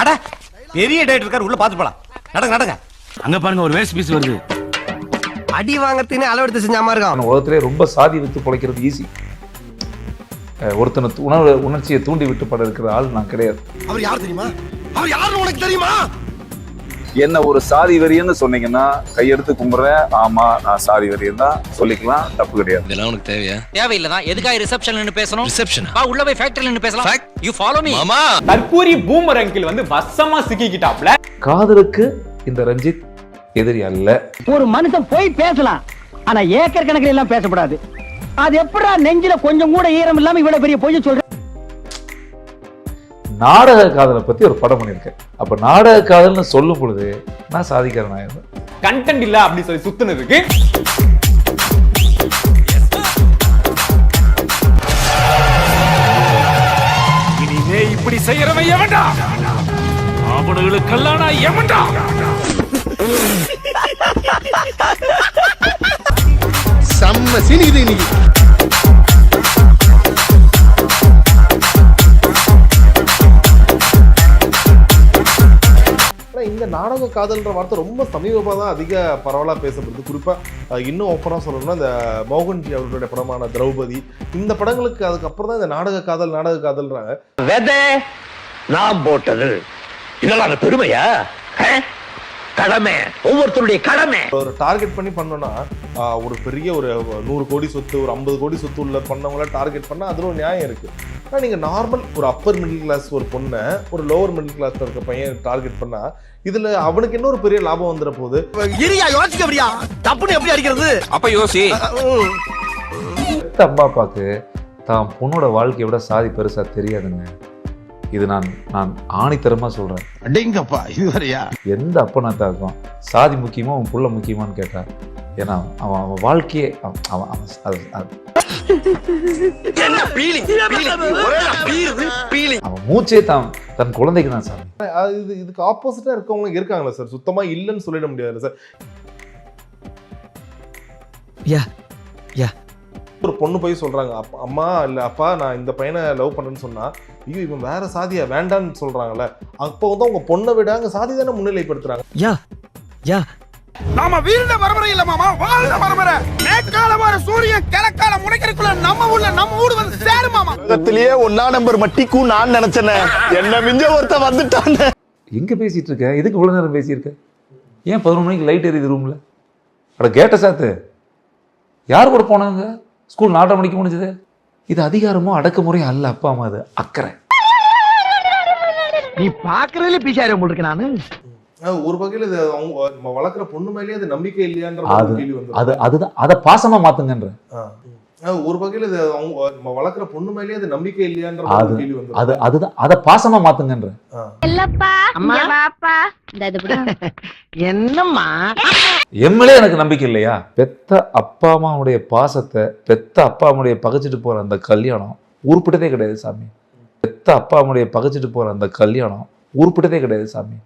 அட பெரிய டேட் இருக்காரு உள்ள பாத்து போலாம். நடங்க நடங்க. அங்க பாருங்க ஒரு வேஸ்ட் பீஸ் வருது. அடி வாங்கறதுன்னு அளவெடுத்து செஞ்சாம இருக்கான் உலகத்திலே ரொம்ப சாதி வித்து பிழைக்கிறது ஈஸி ஒருத்தனை உணர்வு உணர்ச்சியை தூண்டி விட்டு பட இருக்கிற ஆள் நான் கிடையாது. அவர் யார் தெரியுமா? அவர் யாருன்னு உனக்கு தெரியுமா? என்ன ஒரு சாதி வெறியன்னு சொன்னீங்கன்னா கையெடுத்து கும்பிடுறேன் ஆமா நான் சாதி வெறியன் தான். சொல்லிக்கலாம் தப்பு கிடையாது. இதெல்லாம் உனக்கு தேவையா? தேவையில்லதான். எதுக்காக ரிசப்ஷன்ல பேசணும்? ரிசப்ஷன் வா உள்ள போய் ஃபேக்டரியில பேசலாம். யூ ஃபாலோ மீ மாமா! தற்கூரி பூமர் அங்கிள் வந்து வசமா சிக்கிக்கிட்டாப்ல. காதலுக்கு இந்த ரஞ்சித் எதிரி அல்ல. ஒரு மனுஷன் போய் பேசலாம். ஆனா ஏக்கர் கணக்கில் எல்லாம் பேசக்கூடாது அது எப்படா நெஞ்சில கொஞ்சம் கூட ஈரம் இல்லாம இவ்வளவு பெரிய பொய்ய சொல்ற நாடக காதலை பத்தி ஒரு படம் பண்ணியிருக்கேன். அப்ப நாடக காதல்னு சொல்லும் பொழுது நான் சாதிக்கிறேன் ஆயிருந்தேன் கண்டென்ட் இல்ல அப்படின்னு சொல்லி சுத்துனதுக்கு இனிமே இப்படி செய்யறவன் எவன்டா? அவனுங்களுக்கெல்லாம் நான் எவன்டா? செம்ம சீனி இது இன்னைக்கு ஆனால் இந்த நாடக காதல்ன்ற வார்த்தை ரொம்ப சமீபமாக தான் அதிக பரவலாக பேசப்படுது. குறிப்பாக இன்னும் ஓப்பனாக சொல்லணும்னா இந்த மோகன்ஜி அவர்களுடைய படமான திரௌபதி இந்த படங்களுக்கு அதுக்கப்புறம் தான் இந்த நாடக காதல் நாடக காதல்ன்றாங்க. வெதை நான் போட்டது. இதெல்லாம் பெருமையா? கடமை. ஒவ்வொருத்தருடைய கடமை. ஒரு டார்கெட் பண்ணி பண்ணோம்னா ஒரு பெரிய ஒரு நூறு கோடி சொத்து ஒரு ஐம்பது கோடி சொத்து உள்ள பண்ணவங்கள டார்கெட் பண்ணால் அதில் ஒரு நியாயம் இருக்கு. ஆனால் நீங்கள் நார்மல் ஒரு அப்பர் மிடில் கிளாஸ் ஒரு பொண்ணை ஒரு லோவர் மிடில் கிளாஸ்ல இருக்க பையன் டார்கெட் பண்ணா இதுல அவனுக்கு என்ன ஒரு பெரிய லாபம் வந்துட போகுது இரியா யோசிக்க அப்படியா? தப்புன்னு எப்படி அடிக்கிறது? அப்ப யோசி. அம்மா அப்பாவுக்கு தான் பொண்ணோட வாழ்க்கையை விட சாதி பெருசா தெரியாதுங்க. இது நான் நான் ஆணித்தரமா சொல்றேன். அடேங்கப்பா இதுவரையா எந்த அப்பனாத்தாக்கும் சாதி முக்கியமா அவன் புள்ள முக்கியமான்னு கேட்டா ஏன்னா அவன் அவன் வாழ்க்கையே அவன் அவன் அவன் அது- அது- என்ன பீலி ஒரே பீலி பீலி அவன் மூச்சே தான் தன் குழந்தைக்கு தான் சாமி அது இது இதுக்கு ஆப்போசிட்டா இருக்கவங்க இருக்காங்களா சார் சுத்தமா இல்லைன்னு சொல்லிட முடியாது சார். யா யா. ஒரு பொண்ணு போய் சொல்றாங்க அப்பா அம்மா இல்ல அப்பா நான் இந்த பையனை லவ் பண்றேன்னு சொன்னா ஐயோ இவன் வேற சாதியா வேண்டான்னு சொல்றாங்கல்ல. அப்போ வந்து அவங்க பொண்ணை விட அங்க சாதி தானே முன்னிலைப்படுத்துறாங்க. யா யா. நாம வீழ்ந்த பரம்பரை இல்ல மாமா வாழ்ந்த பரம்பரை மேற்கால வர சூரியன் கிழக்கால முனைக்கிறதுக்குள்ள நம்ம ஊர்ல நம்ம ஊடு வந்து சேரும் மாமா. உலகத்திலேயே ஒன்னா நம்பர் மட்டிக்கும் நான் நினைச்சேனே. என்ன மிஞ்ச ஒருத்த வந்துட்டான். எங்க பேசிட்டு இருக்க? எதுக்கு இவ்வளவு நேரம் பேசியிருக்க? ஏன் பதினொரு மணிக்கு லைட் எரியுது ரூம்ல அட கேட்ட சாத்து. யார் கூட போனாங்க? ஸ்கூல் நாலரை மணிக்கு முடிஞ்சது. இது அதிகாரமோ அடக்குமுறையும் அல்ல அப்பா அம்மா அது அக்கறை. நீ பாக்குறதுல பிசாரம் போட்டுருக்க நானு. ஒரு வகையில இது அவங்க நம்ம வளர்க்குற பொண்ணு மேலேயே அது நம்பிக்கை இல்லையான்ற அது அதுதான். அதை பாசமா மாத்துங்கன்ற. ஒரு வகையில இது அவங்க நம்ம வளர்க்குற பொண்ணு மேலேயே அது நம்பிக்கை இல்லையான்ற அது கேள்வி வந்து அது அதுதான். அதை பாசமா மாத்துங்கன்ற. இல்லப்பா அம்மா. இங்க வாப்பா. இந்த இது பிடி. என்னம்மா? எம்எல்ஏ எனக்கு நம்பிக்கை இல்லையா? பெத்த அப்பா அம்மாவுடைய பாசத்தை பெத்த அப்பா அம்மாவுடைய பகைச்சிட்டு போற அந்த கல்யாணம் உருப்பிட்டதே கிடையாது சாமி. பெத்த அப்பா அம்மாவுடைய பகைச்சிட்டு போற அந்த கல்யாணம் உருப்பிட்டதே கிடையாது சாமி.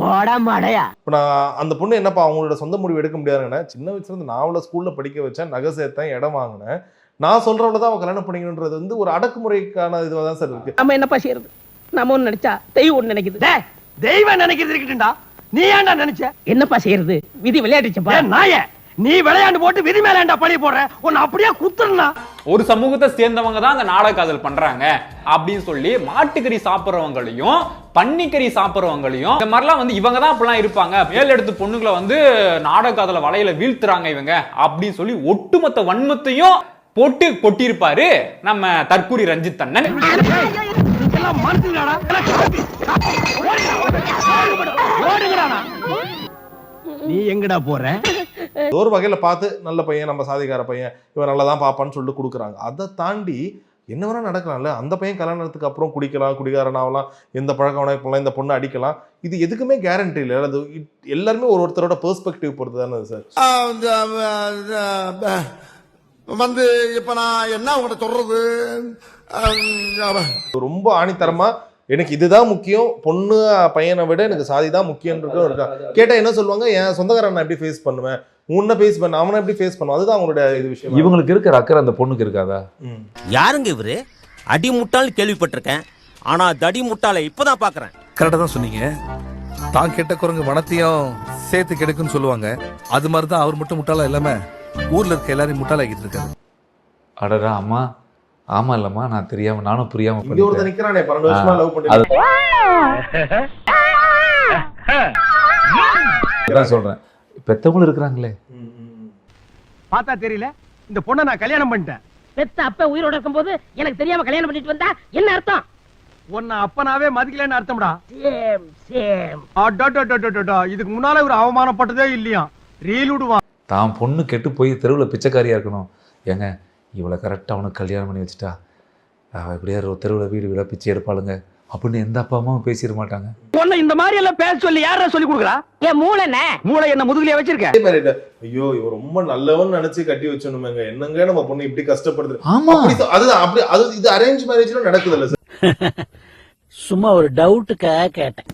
போடா மாடையா. இப்போ நான் அந்த பொண்ணு என்னப்பா அவங்களோட சொந்த முடிவு எடுக்க முடியாதுங்கண்ணே. சின்ன வயசுல இருந்து நான் அவளை ஸ்கூல்ல படிக்க வச்சேன் நகை சேர்த்தேன் இடம் வாங்கினேன். நான் சொல்றவள தான் அவன் கல்யாணம் பண்ணிக்கணுன்றது வந்து ஒரு அடக்குமுறைக்கான இதுவாக தான் சார் இருக்கு. நம்ம என்னப்பா செய்யறது? நம்ம ஒண்ணு நினைச்சா தெய்வம் ஒண்ணு நினைக்குது. தெய்வம் நினைக்கிறது இருக்கட்டும்டா. நீ ஏன்டா நினைச்ச? என்னப்பா செய்யறது? விதி விளையாட்டுச்சப்பா. நாய! நீ விளையாண்டு போட்டு விதி மேலாண்டா பழி போடுற? உன்னை அப்படியே குத்துறா ஒரு சமூகத்தை சேர்ந்தவங்க தான் அந்த நாடக காதல் பண்றாங்க. அப்படின்னு சொல்லி மாட்டுக்கறி சாப்பிட்றவங்களையும் பன்னிக்கறி சாப்பிட்றவங்களையும் இந்த மாதிரிலாம் வந்து இவங்க தான் அப்படிலாம் இருப்பாங்க. மேலெடுத்து பொண்ணுங்களை வந்து நாடக காதல வலையில வீழ்த்துறாங்க இவங்க. அப்படின்னு சொல்லி ஒட்டுமொத்த வன்மத்தையும் போட்டு கொட்டியிருப்பாரு நம்ம தற்கூரி ரஞ்சித் அண்ணன். நீ எங்கடா போற? ஒரு வகையில பார்த்து நல்ல பையன் நம்ம சாதிக்கார பையன் இவன் நல்லா தான் பாப்பான்னு சொல்லிட்டு கொடுக்குறாங்க. அதை தாண்டி என்ன வேணா நடக்கலாம்ல? அந்த பையன் கல்யாணத்துக்கு அப்புறம் குடிக்கலாம் குடிகாரன் ஆகலாம் எந்த பழக்கம் வேணா இருக்கலாம் இந்த பொண்ணை அடிக்கலாம். இது எதுக்குமே கேரண்டி இல்லை. அது எல்லாருமே ஒரு ஒருத்தரோட பெர்ஸ்பெக்டிவ் பொறுத்து தானே சார் வந்து இப்ப நான் என்ன உங்கள்கிட்ட சொல்றது? ரொம்ப ஆணித்தரமா எனக்கு இதுதான் முக்கியம் பொண்ணு பையனை விட எனக்கு சாதி தான் முக்கியன்றது இருக்கா? கேட்டா என்ன சொல்லுவாங்க? என் சொந்தக்காரன் நான் எப்படி ஃபேஸ் பண்ணுவேன்? உன்னை ஃபேஸ் பண்ண அவனை எப்படி ஃபேஸ் பண்ணுவான் அதுதான் அவங்களோட இது விஷயம். இவங்களுக்கு இருக்கிற அக்கறை அந்த பொண்ணுக்கு இருக்காதா. யாருங்க இவரு? அடி முட்டாள்னு கேள்விப்பட்டிருக்கேன். ஆனா தடி முட்டாளை இப்பதான் பாக்குறேன். கரெக்டாக தான் சொன்னீங்க. தான் கெட்ட குரங்கு வனத்தையும் சேர்த்து கெடுக்குன்னு சொல்லுவாங்க. அது மாதிரி தான் அவர் மட்டும் முட்டாளா இல்லாம ஊர்ல இருக்க எல்லாரையும் முட்டாளாக்கிட்டு இருக்காரு. அடடா அம்மா. ஆமா இல்லம்மா நான் தெரியாம நானும் புரியாம இங்க ஒருத்தன் பண்ணிட்டேன். நிக்கிறானே பன்னெண்டு வருஷமா லவ் பண்ணி அது- அதான் சொல்றேன். பெத்தவங்களும் இருக்கிறாங்களே. பார்த்தா தெரியல இந்த பொண்ணை நான் கல்யாணம் பண்ணிட்டேன். பெத்த அப்ப உயிரோட இருக்கும்போது எனக்கு தெரியாம கல்யாணம் பண்ணிட்டு வந்தா என்ன அர்த்தம்? உன்னை அப்பனாவே மதிக்கலன்னு அர்த்தம்டா. Same same. அடடடடடடா, இதுக்கு முன்னால ஒரு அவமானப்பட்டதே இல்லையா? ரீல் விடுவான் தான் பொண்ணு கெட்டு போய் தெருவில் பிச்சைக்காரியா இருக்கணும். ஏங்க இவளை கரெக்டாக அவனுக்கு கல்யாணம் பண்ணி வச்சுட்டா. அவள் எப்படியா தெருவில் வீடு வீடாக பிச்சை எடுப்பாளுங்க. அப்படின்னு எந்த அப்பா அம்மாவும் பேசிட மாட்டாங்க. பொண்ணை இந்த மாதிரி எல்லாம் பேச சொல்லி யாரா சொல்லி கொடுக்குறா? என் மூளை என்ன மூளை என்ன முதுகுலயே வச்சிருக்க? அதே மாதிரி ஐயோ இவ ரொம்ப நல்லவன் நினைச்சு கட்டி வச்சணுமேங்க என்னங்க நம்ம பொண்ணு இப்படி கஷ்டப்படுது? ஆமா. அதுதான் அப்படி அது இது அரேஞ்ச் மேரேஜ்ல நடக்குது இல்ல சார் சும்மா ஒரு டவுட்டுக்காக கேட்டேன்.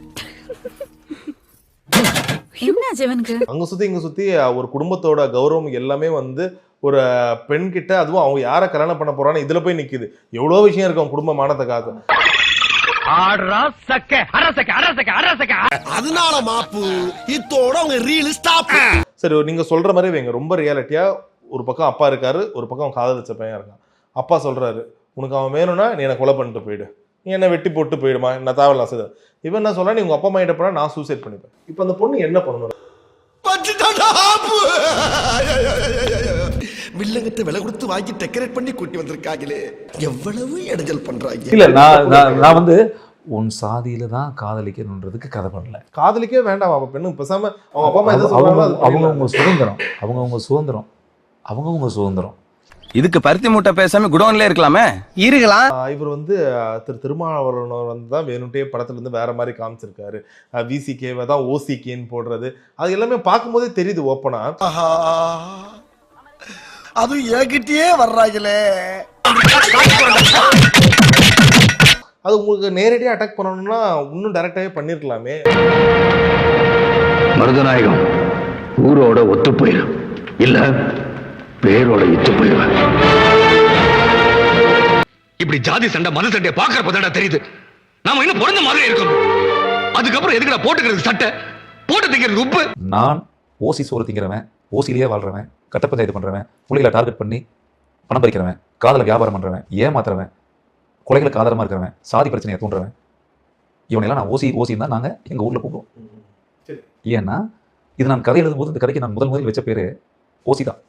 அங்க சுத்தி இங்க சுத்தி ஒரு குடும்பத்தோட கௌரவம் எல்லாமே வந்து ஒரு பெண் கிட்ட அதுவும் அவங்க யார கல்யாணம் பண்ண போறான்னு இதுல போய் நிக்குது. எவ்வளவு விஷயம் இருக்கு அவங்க குடும்ப மானத்தை காத்து. ஆடுறா சக்க. அரசக்க அரசக்க அரசக்க அதனால மாப்பு இத்தோட அவங்க ரீல் ஸ்டாப் சரி நீங்க சொல்ற மாதிரி வைங்க ரொம்ப ரியாலிட்டியா ஒரு பக்கம் அப்பா இருக்காரு ஒரு பக்கம் அவன் காதலிச்ச பையன் இருக்கான். அப்பா சொல்றாரு உனக்கு அவன் வேணும்னா நீ என்னை கொலை பண்ணிட்டு போயிடு. நீ என்ன வெட்டி போட்டு போயிடுமா? நான் தேவையில்லாம் சார் இவன் என்ன சொல்றா நீ உங்க அப்பா அம்மா கிட்ட போனா நான் சூசைட் பண்ணிப்பேன். இப்போ அந்த பொண்ணு என்ன பண்ணணும்? வில்லங்கத்தை விலை கொடுத்து வாங்கி டெக்கரேட் பண்ணி கூட்டி வந்திருக்காங்களே. எவ்வளவு இடைஞ்சல் பண்றாங்க. இல்ல நான் நான் வந்து உன் சாதியில தான் காதலிக்கணுன்றதுக்கு கதை பண்ணல. காதலிக்கவே வேண்டாம் அவன் பெண்ணு பேசாம அவங்க அப்பா அம்மா அவங்க சொல்றாங்களோ அது அவங்க பண்ணிடலாம். அவங்க சுதந்திரம் அவங்க அவங்க சுதந்திரம் அவங்க அவங்க சுதந்திரம். இதுக்கு பருத்தி மூட்டை பேசாம குடோன்ல இருக்கலாமே? இருக்கலாம். இவர் வந்து திரு திருமாவளவன் வந்து தான் வேணும்ட்டே படத்துல இருந்து வேற மாதிரி காமிச்சிருக்காரு. விசிகேவை தான் ஓசிகேன்னு போடுறது. அது எல்லாமே பார்க்கும்போதே தெரியுது ஓப்பனா அதுவும் என்கிட்டயே வர்றாங்களே அது உங்களுக்கு நேரடியாக அட்டாக் பண்ணணும்னா இன்னும் டைரக்டாவே பண்ணிருக்கலாமே. மருதநாயகம் ஊரோட ஒத்து போயிடும் இல்ல பேரோட இத்து போயிடுவேன் இப்படி ஜாதி சண்டை மத சண்டையை பாக்குறப்ப தானே தெரியுது. நாம இன்னும் பிறந்த மாதிரி இருக்கணும் அதுக்கப்புறம் எதுக்குடா போட்டுக்கிறது சட்டை? போட்டு திங்கிறது உப்பு. நான் ஓசி சோறு திங்கிறவன் ஓசிலேயே வாழ்றவன். கட்ட பஞ்சாயத்து பண்றவன் புள்ளைகளை டார்கெட் பண்ணி பணம் பறிக்கிறவன் காதல வியாபாரம் பண்றவன் ஏமாத்துறவன் கொலைகளுக்கு ஆதாரமா இருக்கிறவன் சாதி பிரச்சனையை தூண்டுறவன். இவனையெல்லாம் நான் ஓசி ஓசி தான் நாங்க எங்க ஊர்ல கூப்பிடுவோம். ஏன்னா இது நான் கதை எழுதும்போது இந்த கதைக்கு நான் முதல் முதல் வச்ச பேரு ஓசி தான்.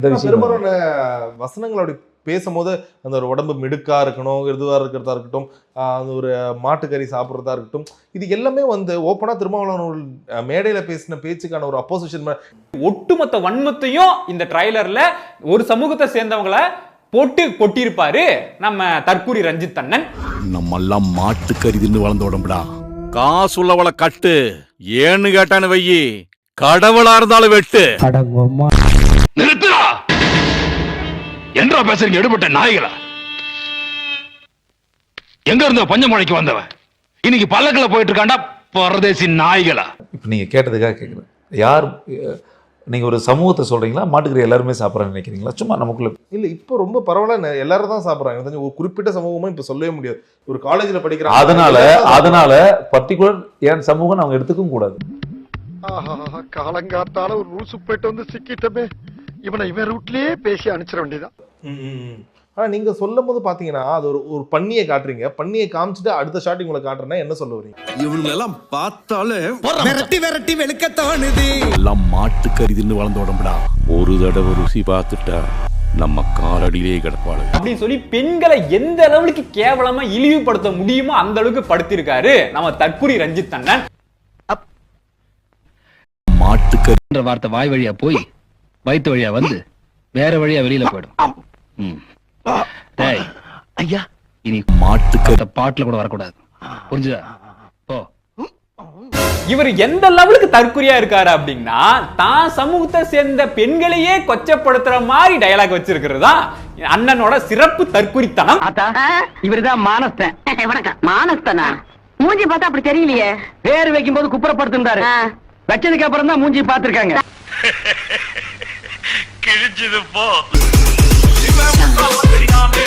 இந்த விஷயம் பெரும்பாலான வசனங்கள் அப்படி பேசும்போது அந்த ஒரு உடம்பு மிடுக்கா இருக்கணும் இதுவா இருக்கிறதா இருக்கட்டும் அந்த ஒரு மாட்டுக்கறி சாப்பிட்றதா இருக்கட்டும் இது எல்லாமே வந்து ஓப்பனா திருமாவளவன் மேடையில பேசின பேச்சுக்கான ஒரு அப்போசிஷன் ஒட்டுமொத்த வன்மத்தையும் இந்த ட்ரைலர்ல ஒரு சமூகத்தை சேர்ந்தவங்கள போட்டு கொட்டியிருப்பாரு நம்ம தற்கூரி ரஞ்சித் அண்ணன். நம்ம எல்லாம் மாட்டு கறிதின்னு வளர்ந்த உடம்புடா. காசு உள்ளவளை கட்டு ஏன்னு கேட்டான்னு வையி கடவுளா இருந்தாலும் வெட்டு. நிறுத்துடா என்றா பேசுறீங்க எடுபட்ட நாய்களா? எங்க இருந்த பஞ்சமழைக்கு வந்தவன் இன்னைக்கு பல்லக்குல போயிட்டு இருக்காண்டா பரதேசி நாய்களா? இப்போ நீங்க கேட்டதுக்காக கேட்குறேன் யார் நீங்க ஒரு சமூகத்தை சொல்றீங்களா? மாட்டுக்கறி எல்லாருமே சாப்பிட்றான்னு நினைக்கிறீங்களா? சும்மா நமக்குள்ள இல்ல இப்போ ரொம்ப பரவாயில்ல. எல்லாரும் தான் சாப்பிடுறாங்க. தெரிஞ்சு ஒரு குறிப்பிட்ட சமூகமும் இப்ப சொல்லவே முடியாது. ஒரு காலேஜ்ல படிக்கிற அதனால அதனால பர்டிகுலர் என் சமூகம் அவங்க எடுத்துக்கவும் கூடாது. காலங்காத்தால ஒரு ரூசு போயிட்டு வந்து சிக்கிட்டமே. இவனை இவன் ரூட்லயே பேசி அனுப்பிச்சிட வேண்டியதான் ம், ம், ம். ஆனா நீங்க சொல்லும் போது பாத்தீங்கன்னா அது ஒரு ஒரு பண்ணியை காட்டுறீங்க. பண்ணியை காமிச்சிட்டு அடுத்த ஷாட் உங்களை காட்டுறேன்னா என்ன சொல்ல வரீங்க? இவங்களெல்லாம் பார்த்தாலே விரட்டி விரட்டி வெளுக்க தோணுது எல்லாம் மாட்டு கறிதின்னு வளர்ந்த உடம்புடா. ஒரு தடவை ருசி பார்த்துட்டா நம்ம காலடியிலே கிடப்பாளு. அப்படின்னு சொல்லி பெண்களை எந்த அளவுக்கு கேவலமா இழிவுபடுத்த முடியுமோ அந்த அளவுக்கு படுத்திருக்காரு நம்ம தற்கூரி ரஞ்சித் அண்ணன். மாட்டு கறி என்ற வார்த்தை வாய் வழியா போய் வயிற்று வழியா வந்து வேற வழியா வெளியில போயிடும். டேய். ஐயா. இனி மாட்டு கறி இந்த பாட்டுல கூட வரக்கூடாது. புரிஞ்சுதா? போ. இவர் எந்த லெவலுக்கு தற்குறியா இருக்காரு அப்படின்னா தான் சமூகத்தை சேர்ந்த பெண்களையே கொச்சப்படுத்துற மாதிரி டயலாக் வச்சிருக்கிறது தான் அண்ணனோட சிறப்பு தற்குறித்தனம் இவருதான் மானஸ்தன். வணக்கம். மானஸ்தனா? மூஞ்சி பார்த்தா அப்படி தெரியலையே. பேர் வைக்கும் போது குப்புறப்படுத்திருந்தாரு வச்சதுக்கு அப்புறம் தான் மூஞ்சி பாத்திருக்காங்க கிழிச்சது போ. முட்டாள் தெரியாமல்